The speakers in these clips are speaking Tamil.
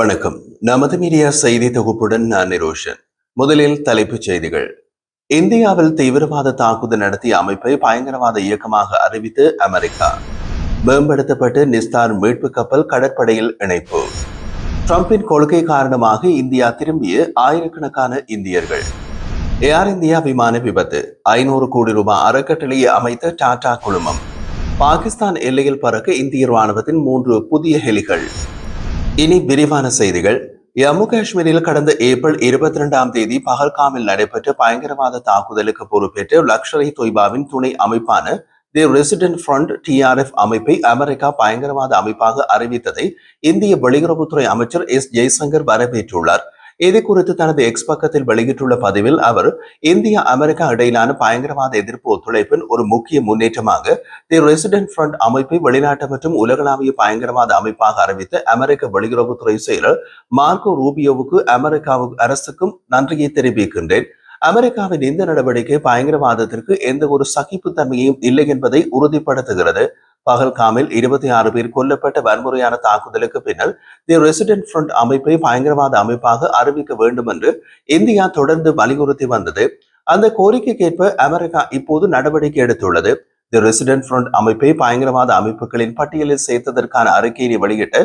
வணக்கம். நமது மீடியா செய்தி தொகுப்புடன் நான் நிரோஷன். முதலில் தலைப்புச் செய்திகள். இந்தியாவில் தீவிரவாத தாக்குதல் நடத்திய அமைப்பை பயங்கரவாத இயக்கமாக அறிவித்து அமெரிக்கா. மேம்படுத்தப்பட்டு நிஸ்தார் மீட்பு கப்பல் கடற்படையில் இணைப்பு. ட்ரம்பின் கொள்கை காரணமாக இந்தியா திரும்பிய ஆயிரக்கணக்கான இந்தியர்கள். ஏர் இந்தியா விமான விபத்து. ஐநூறு கோடி ரூபாய் அறக்கட்டளையை அமைத்த டாடா குழுமம். பாகிஸ்தான் எல்லையில் பறக்க இந்திய ராணுவத்தின் மூன்று புதிய ஹெலிகள். இனி விரிவான செய்திகள். ஜம்மு காஷ்மீரில் கடந்த ஏப்ரல் இருபத்தி இரண்டாம் தேதி பகல்காமில் நடைபெற்ற பயங்கரவாத தாக்குதலுக்கு பொறுப்பேற்று லக்ஷர் இ தொய்பாவின் துணை அமைப்பான தி ரெசிடென்ட் ஃப்ரண்ட் டிஆர்எஃப் அமைப்பை அமெரிக்கா பயங்கரவாத அமைப்பாக அறிவித்ததை இந்திய வெளியுறவுத்துறை அமைச்சர் எஸ் ஜெய்சங்கர் வரவேற்றுள்ளார். இது குறித்து தனது எக்ஸ் பக்கத்தில் வெளியிட்டுள்ள பதிவில் அவர் இந்தியா அமெரிக்கா இடையிலான பயங்கரவாத எதிர்ப்பு ஒத்துழைப்பின் ஒரு முக்கிய முன்னேற்றமாக தி ரெசிடென்ட் ஃப்ரண்ட் அமைப்பை வெளிநாட்டு மற்றும் உலகளாவிய பயங்கரவாத அமைப்பாக அறிவித்த அமெரிக்க வெளியுறவுத்துறை செயலர் மார்க்கோ ரூபியோவுக்கு அமெரிக்காவுக்கு அரசுக்கும் நன்றியை தெரிவிக்கின்றேன் அமெரிக்காவின் இந்த நடவடிக்கை பயங்கரவாதத்திற்கு எந்த ஒரு சகிப்புத்தன்மையும் இல்லை என்பதை உறுதிப்படுத்துகிறது பகல்காமில் இருபத்தி ஆறு பேர் கொல்லப்பட்ட வன்முறையான தாக்குதலுக்கு பின்னர் தி ரெசிடென்ட் ஃப்ரண்ட் அமைப்பை பயங்கரவாத அமைப்பாக அறிவிக்க வேண்டும் என்று இந்தியா தொடர்ந்து வலியுறுத்தி வந்தது. அந்த கோரிக்கைக்கேற்ப அமெரிக்கா இப்போது நடவடிக்கை எடுத்துள்ளது. தி ரெசிடென்ட் ஃப்ரண்ட் அமைப்பை பயங்கரவாத அமைப்புகளின் பட்டியலில் சேர்த்ததற்கான அறிக்கையை வெளியிட்ட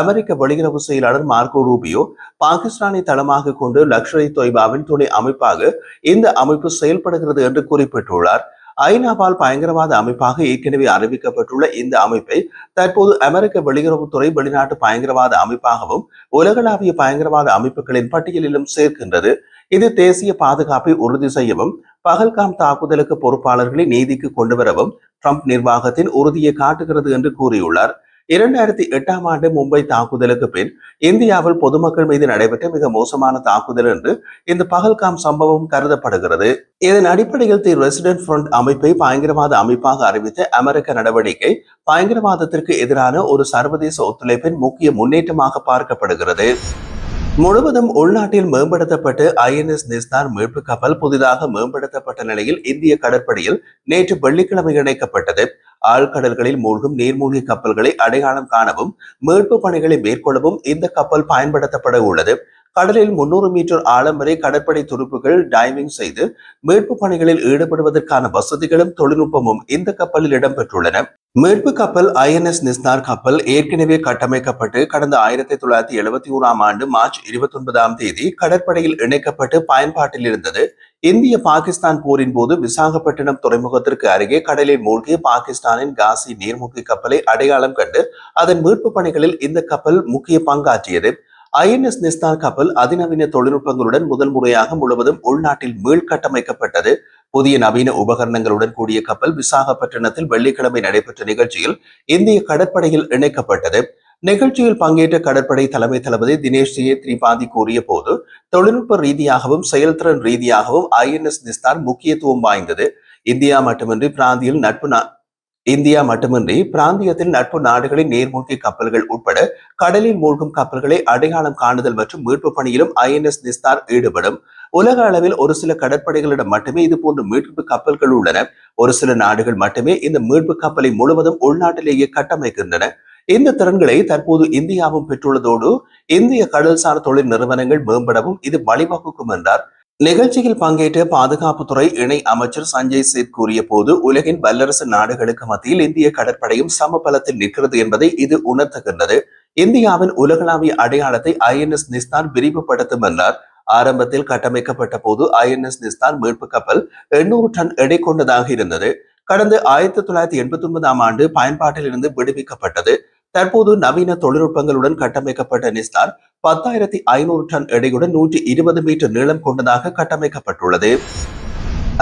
அமெரிக்க வெளியுறவு செயலாளர் மார்க்கோ ரூபியோ பாகிஸ்தானை தளமாக கொண்டு லக்ஷர் தொய்பாவின் துணை அமைப்பாக இந்த அமைப்பு செயல்படுகிறது என்று குறிப்பிட்டுள்ளார். ஐநாவால் பயங்கரவாத அமைப்பாக ஏற்கனவே அறிவிக்கப்பட்டுள்ள இந்த அமைப்பை தற்போது அமெரிக்க வெளியுறவுத்துறை வெளிநாட்டு பயங்கரவாத அமைப்பாகவும் உலகளாவிய பயங்கரவாத அமைப்புகளின் பட்டியலிலும் சேர்க்கின்றது. இது தேசிய பாதுகாப்பை உறுதி செய்யவும் பகல்காம் தாக்குதலுக்கு பொறுப்பாளர்களை நீதிக்கு கொண்டு வரவும் ட்ரம்ப் நிர்வாகத்தின் உறுதியை காட்டுகிறது என்று கூறியுள்ளார். இரண்டாயிரத்தி எட்டாம் ஆண்டு மும்பை தாக்குதலுக்கு பின் இந்தியாவில் பொதுமக்கள் மீது நடைபெற்ற மிக மோசமான தாக்குதல் என்று இந்த பகல்காம் சம்பவம் கருதப்படுகிறது. இதன் அடிப்படையில் தி ரெசிடென்ட் ஃப்ரண்ட் அமைப்பை பயங்கரவாத அமைப்பாக அறிவித்த அமெரிக்க நடவடிக்கை பயங்கரவாதத்திற்கு எதிரான ஒரு சர்வதேச ஒத்துழைப்பின் முக்கிய முன்னேற்றமாக பார்க்கப்படுகிறது. முழுவதும் உள்நாட்டில் மேம்படுத்தப்பட்டு ஐஎன்எஸ் நிஸ்தார் மீட்பு கப்பல் புதிதாக மேம்படுத்தப்பட்ட நிலையில் இந்திய கடற்படையில் நேற்று வெள்ளிக்கிழமை இணைக்கப்பட்டது. ஆழ்கடல்களில் மூழ்கும் நீர்மூழ்கி கப்பல்களை அடையாளம் காணவும் மீட்பு பணிகளை மேற்கொள்ளவும் இந்த கப்பல் பயன்படுத்தப்பட உள்ளது. கடலில் முன்னூறு மீட்டர் ஆழம் வரை கடற்படை துருப்புகள் டைவிங் செய்து மீட்பு பணிகளில் ஈடுபடுவதற்கான வசதிகளும் தொழில்நுட்பமும் இந்த கப்பலில் இடம்பெற்றுள்ளன. மீட்பு கப்பல் ஐஎன்எஸ் நிஸ்னார் கப்பல் ஏற்கனவே கட்டமைக்கப்பட்டு கடந்த ஆயிரத்தி தொள்ளாயிரத்தி எழுபத்தி ஓராம் ஆண்டு மார்ச் இருபத்தி ஒன்பதாம் தேதி கடற்படையில் இணைக்கப்பட்டு பயன்பாட்டில் இருந்தது. இந்திய பாகிஸ்தான் போரின் போது விசாகப்பட்டினம் துறைமுகத்திற்கு அருகே கடலில் மூழ்கிய பாகிஸ்தானின் காசி நீர்மூழ்கி கப்பலை அடையாளம் கண்டு அதன் மீட்பு பணிகளில் இந்த கப்பல் முக்கிய பங்காற்றியது. ஐஎன்எஸ் நிஸ்தார் கப்பல் அதிநவீன தொழில்நுட்பங்களுடன் முதல் முறையாக முழுவதும் உள்நாட்டில் மீள்கட்டமைக்கப்பட்டது. புதிய நவீன உபகரணங்களுடன் கூடிய கப்பல் விசாகப்பட்டினத்தில் வெள்ளிக்கிழமை நடைபெற்ற நிகழ்ச்சியில் இந்திய கடற்படையில் இணைக்கப்பட்டது. நிகழ்ச்சியில் பங்கேற்ற கடற்படை தலைமை தளபதி தினேஷ் சிஏ திரிபாதி கூறிய போது தொழில்நுட்ப ரீதியாகவும் செயல்திறன் ரீதியாகவும் ஐஎன்எஸ் நிஸ்தார் முக்கியத்துவம் வாய்ந்தது. இந்தியா மட்டுமின்றி பிராந்தியில் நட்பு இந்தியா மட்டுமின்றி பிராந்தியத்தில் நட்பு நாடுகளின் நீர்மூழ்கி கப்பல்கள் உட்பட கடலில் மூழ்கும் கப்பல்களை அடையாளம் காணுதல் மற்றும் மீட்பு பணியிலும் ஐஎன்எஸ் நிஸ்தார் ஈடுபடும். உலக அளவில் ஒரு சில கடற்படைகளிடம் மட்டுமே இது போன்ற மீட்பு கப்பல்கள் உள்ளன. ஒரு சில நாடுகள் மட்டுமே இந்த மீட்பு கப்பலை முழுவதும் உள்நாட்டிலேயே கட்டமைக்கின்றன. இந்த திறன்களை தற்போது இந்தியாவும் பெற்றுள்ளதோடு இந்திய கடல்சார் தொழில் நிறுவனங்கள் மேம்படவும் இது வழிவகுக்கும் என்றார் நிகழ்ச்சியில் பங்கேற்ற பாதுகாப்புத்துறை இணை அமைச்சர் சஞ்சய் சேத் கூறிய போது உலகின் வல்லரசு நாடுகளுக்கு மத்தியில் இந்திய கடற்படையும் சமபலத்தில் நிற்கிறது என்பதை இது உணர்த்துகின்றது. இந்தியாவின் உலகளாவிய அடையாளத்தை ஐஎன்எஸ் நிஸ்தான் விரிவுபடுத்தும் என்றார். ஆரம்பத்தில் கட்டமைக்கப்பட்ட போது ஐஎன்எஸ் நிஸ்தான் மீட்பு கப்பல் எண்ணூறு டன் எடை கொண்டதாக இருந்தது. கடந்த ஆயிரத்தி தொள்ளாயிரத்தி எண்பத்தி ஒன்பதாம் ஆண்டு பயன்பாட்டில் இருந்து விடுவிக்கப்பட்டது. தற்போது நவீன தொழில்நுட்பங்களுடன் கட்டமைக்கப்பட்ட நிஸ்தார் பத்தாயிரத்தி ஐநூறு டன் எடையுடன் நூற்றி இருபது மீட்டர் நீளம் கொண்டதாக கட்டமைக்கப்பட்டுள்ளது.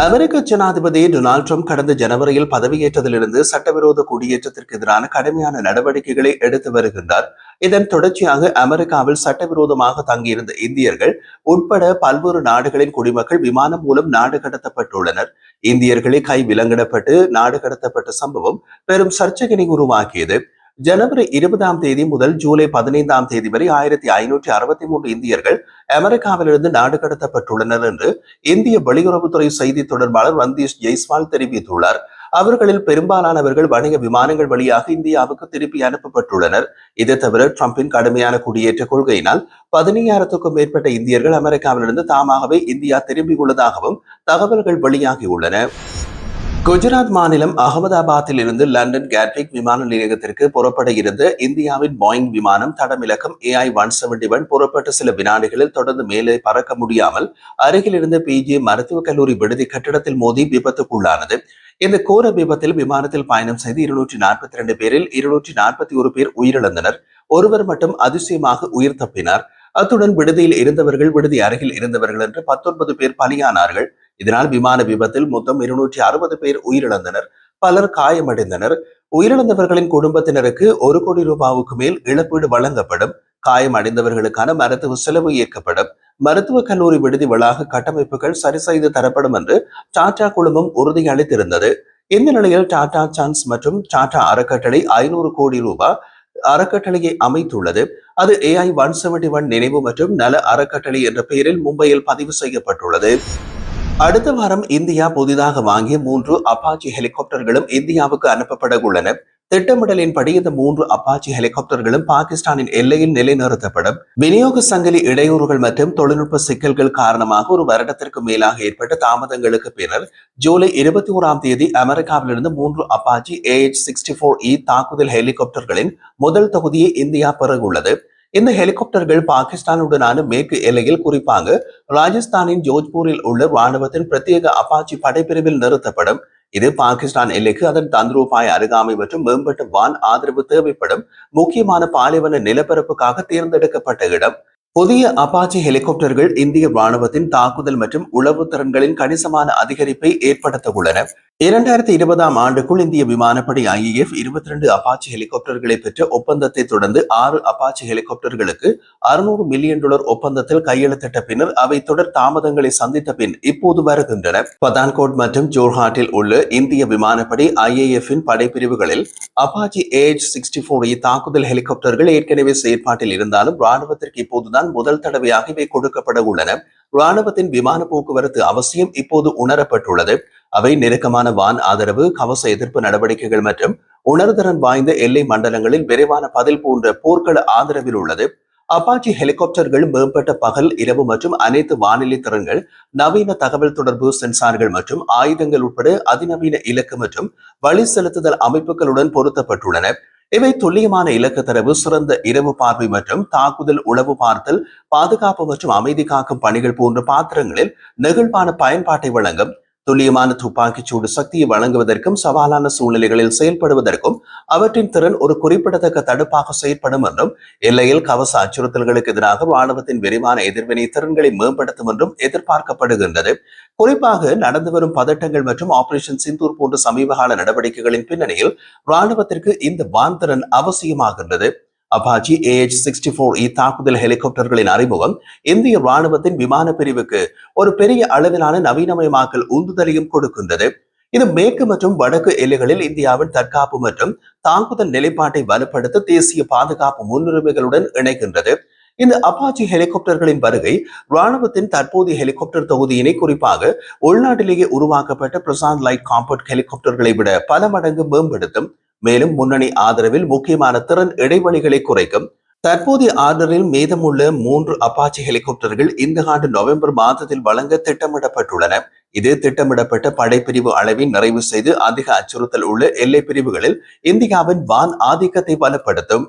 அமெரிக்க ஜனாதிபதி டொனால்ட் ட்ரம்ப் கடந்த ஜனவரியில் பதவியேற்றதிலிருந்து சட்டவிரோத குடியேற்றத்திற்கு எதிரான கடுமையான நடவடிக்கைகளை எடுத்து வருகின்றார். இதன் தொடர்ச்சியாக அமெரிக்காவில் சட்டவிரோதமாக தங்கியிருந்த இந்தியர்கள் உட்பட பல்வேறு நாடுகளின் குடிமக்கள் விமானம் மூலம் நாடு கடத்தப்பட்டுள்ளனர். இந்தியர்களை கை விலங்கிடப்பட்டு நாடு கடத்தப்பட்ட சம்பவம் பெரும் சர்ச்சைகளை உருவாக்கியது. ஜனவரி இருபதாம் தேதி முதல் ஜூலை பதினைந்தாம் தேதி வரை ஆயிரத்தி ஐநூற்றி அறுபத்தி மூன்று இந்தியர்கள் அமெரிக்காவிலிருந்து நாடு கடத்தப்பட்டுள்ளனர் என்று இந்திய வெளியுறவுத்துறை செய்தி தொடர்பாளர் வந்தீஷ் ஜெய்ஸ்வால் தெரிவித்துள்ளார். அவர்களில் பெரும்பாலானவர்கள் வணிக விமானங்கள் வழியாக இந்தியாவுக்கு திருப்பி அனுப்பப்பட்டுள்ளனர். இது தவிர டிரம்பின் கடுமையான குடியேற்ற கொள்கையினால் பதினையாயிரத்துக்கும் மேற்பட்ட இந்தியர்கள் அமெரிக்காவிலிருந்து தாமாகவே இந்தியா திரும்பியுள்ளதாகவும் தகவல்கள் வெளியாகியுள்ளன. குஜராத் மாநிலம் அகமதாபாத்தில் இருந்து லண்டன் கேட்விக் விமான நிலையத்திற்கு புறப்பட இருந்த இந்தியாவின் பாயிங் விமானம் தடமிலக்கம் ஏஐ ஒன் செவன்டி ஒன் புறப்பட்ட சில வினாடிகளில் தொடர்ந்து மேலே பறக்க முடியாமல் அருகில் இருந்த பிஜி மருத்துவக் கல்லூரி விடுதி கட்டிடத்தில் மோதி விபத்துக்குள்ளானது. இந்த கோர விபத்தில் விமானத்தில் பயணம் செய்து இருநூற்றி நாற்பத்தி இரண்டு பேரில் இருநூற்றி நாற்பத்தி ஒரு பேர் உயிரிழந்தனர். ஒருவர் மட்டும் அதிசயமாக உயிர் தப்பினார். அத்துடன் விடுதியில் இருந்தவர்கள் விடுதி அருகில் இருந்தவர்கள் என்று பத்தொன்பது பேர் பலியானார்கள். இதனால் விமான விபத்தில் மொத்தம் இருநூற்றி அறுபது பேர் உயிரிழந்தனர். பலர் காயமடைந்தனர். உயிரிழந்தவர்களின் குடும்பத்தினருக்கு ஒரு கோடி ரூபாவுக்கு மேல் இழப்பீடு வழங்கப்படும். காயம் அடைந்தவர்களுக்கான மருத்துவ செலவு ஏற்கப்படும். மருத்துவக் கல்லூரி விடுதி வளாக கட்டமைப்புகள் சரி செய்து தரப்படும் என்று டாடா குழுமம் உறுதியளித்திருந்தது இந்த நிலையில் டாடா சான்ஸ் மற்றும் டாடா அறக்கட்டளை ஐநூறு கோடி ரூபாய் அறக்கட்டளையை அமைத்துள்ளது. அது ஏஐ ஒன் செவன்டி ஒன் நினைவு மற்றும் நல அறக்கட்டளை என்ற பெயரில் மும்பையில் பதிவு செய்யப்பட்டுள்ளது. அடுத்த வாரம் இந்தியா புதிதாக வாங்கிய மூன்று அப்பாச்சி ஹெலிகாப்டர்களும் இந்தியாவுக்கு அனுப்பப்பட உள்ளன திட்டமிடலின்படி இந்த மூன்று அப்பாச்சி ஹெலிகாப்டர்களும் பாகிஸ்தானின் எல்லையில் நிலைநிறுத்தப்படும். விநியோக சங்கிலி இடையூறுகள் மற்றும் தொழில்நுட்ப சிக்கல்கள் காரணமாக ஒரு வருடத்திற்கு மேலாக ஏற்பட்ட தாமதங்களுக்கு பின்னர் ஜூலை இருபத்தி ஓராம் தேதி அமெரிக்காவிலிருந்து மூன்று Apache AH sixty four E தாக்குதல் ஹெலிகாப்டர்களின் முதல் தொகுதியை இந்தியா பெறவுள்ளது. இந்த ஹெலிகாப்டர்கள் பாகிஸ்தானுடனான மேற்கு எல்லையில் குறிப்பாக ராஜஸ்தானின் ஜோத்பூரில் உள்ள ராணுவத்தின் பிரத்யேக அப்பாச்சி படைப்பிரிவில் நிறுத்தப்படும். இது பாகிஸ்தான் எல்லைக்கு அதன் தந்திரோபாய அருகாமை மற்றும் மேம்பட்ட வான் ஆதரவு தேவைப்படும். முக்கியமான பாலைவன நிலப்பரப்புக்காக தேர்ந்தெடுக்கப்பட்ட இடம். புதிய அப்பாச்சி ஹெலிகாப்டர்கள் இந்திய ராணுவத்தின் தாக்குதல் மற்றும் உளவு திறன்களின் கணிசமான அதிகரிப்பை ஏற்படுத்த உள்ளன இரண்டாயிரத்தி இருபதாம் ஆண்டுக்குள் இந்திய விமானப்படை ஐஏஎஃப் இருபத்தி ரெண்டு அப்பாச்சி ஹெலிகாப்டர்களை பெற்ற ஒப்பந்தத்தை தொடர்ந்து ஆறு அப்பாச்சி ஹெலிகாப்டர்களுக்கு அறுநூறு மில்லியன் டாலர் ஒப்பந்தத்தில் கையெழுத்திட்ட பின்னர் அவை தொடர் தாமதங்களை சந்தித்த பின் இப்போது வருகின்றன. பதான்கோட் மற்றும் ஜோர்ஹாட்டில் உள்ள இந்திய விமானப்படை ஐஏஎஃப்பின் படைப்பிரிவுகளில் அப்பாச்சி ஏஜ் சிக்ஸ்டி ஃபோர் தாக்குதல் ஹெலிகாப்டர்கள் ஏற்கனவே செயற்பாட்டில் இருந்தாலும் ராணுவத்திற்கு இப்போதுதான் முதல் தடவையாக இவை கொடுக்கப்பட உள்ளன. ராணுவத்தின் விமான போக்குவரத்து அவசியம் இப்போது உணரப்பட்டுள்ளது. அவை நெருக்கமான வான் ஆதரவு கவச எதிர்ப்பு நடவடிக்கைகள் மற்றும் உணர்திறன் வாய்ந்த எல்லை மண்டலங்களில் விரைவான பதில் போன்ற போர்க்கள ஆதரவில் உள்ளது. அப்பாச்சி ஹெலிகாப்டர்கள் மேம்பட்ட பகல் இரவு மற்றும் அனைத்து வானிலை திறன்கள் நவீன தகவல் தொடர்பு சென்சார்கள் மற்றும் ஆயுதங்கள் உட்பட அதிநவீன இலக்கு மற்றும் வழி செலுத்துதல் அமைப்புகளுடன் பொருத்தப்பட்டுள்ளன. இவை துல்லியமான இலக்கு தரவு சிறந்த இரவு பார்வை மற்றும் தாக்குதல் உளவு பார்த்தல் பாதுகாப்பு மற்றும் அமைதி காக்கும் பணிகள் போன்ற பாத்திரங்களில் நெகிழ்வான பயன்பாட்டை வழங்கும் துல்லியமான துப்பாக்கிச் சூடு சக்தியை வழங்குவதற்கும் சவாலான சூழ்நிலைகளில் செயல்படுவதற்கும் அவற்றின் திறன் ஒரு குறிப்பிடத்தக்க தடுப்பாக செயற்படும் என்றும் எல்லையில் கவச அச்சுறுத்தல்களுக்கு எதிராக ராணுவத்தின் விரிவான எதிர்வினை திறன்களை மேம்படுத்தும் என்றும் எதிர்பார்க்கப்படுகின்றது. குறிப்பாக நடந்து வரும் பதட்டங்கள் மற்றும் ஆபரேஷன் சிந்தூர் போன்ற சமீபகால நடவடிக்கைகளின் பின்னணியில் ராணுவத்திற்கு இந்த வான்திறன் அவசியமாகின்றது. அப்பாச்சி ஏஎச் சிக்ஸ்டி போர் இத்தாக்குதல் ஹெலிகாப்டர்களின் அறிமுகம் இந்திய ராணுவத்தின் விமான பிரிவுக்கு ஒரு பெரிய அளவிலான நவீனமயமாக்கல் உந்துதலையும் கொடுக்கின்றது இது மேற்கு மற்றும் வடக்கு எல்லைகளில் இந்தியாவின் தற்காப்பு மற்றும் தாக்குதல் நிலைப்பாட்டை வலுப்படுத்த தேசிய பாதுகாப்பு முன்னுரிமைகளுடன் இணைக்கின்றது இந்த அப்பாச்சி ஹெலிகாப்டர்களின் வருகை ராணுவத்தின் தற்போதைய ஹெலிகாப்டர் தொகுதியினை குறிப்பாக உள்நாட்டிலேயே உருவாக்கப்பட்ட பிரசாந்த் லைட் காம்பர்ட் ஹெலிகாப்டர்களை விட பல மடங்கு மேம்படுத்தும் மேலும் முன்னணி ஆதரவில் முக்கியமான திறன் இடைவெளிகளை குறைக்கும். தற்போதைய ஆர்டரில் மீதமுள்ள மூன்று அப்பாச்சி ஹெலிகாப்டர்கள் இந்த ஆண்டு நவம்பர் மாதத்தில் வழங்க திட்டமிடப்பட்டுள்ளன. இது திட்டமிடப்பட்ட படைப்பிரிவு அளவை நிறைவு செய்து அதிக அச்சுறுத்தல் உள்ள எல்லை பிரிவுகளில் இந்தியாவின் வான் ஆதிக்கத்தை பலப்படுத்தும்.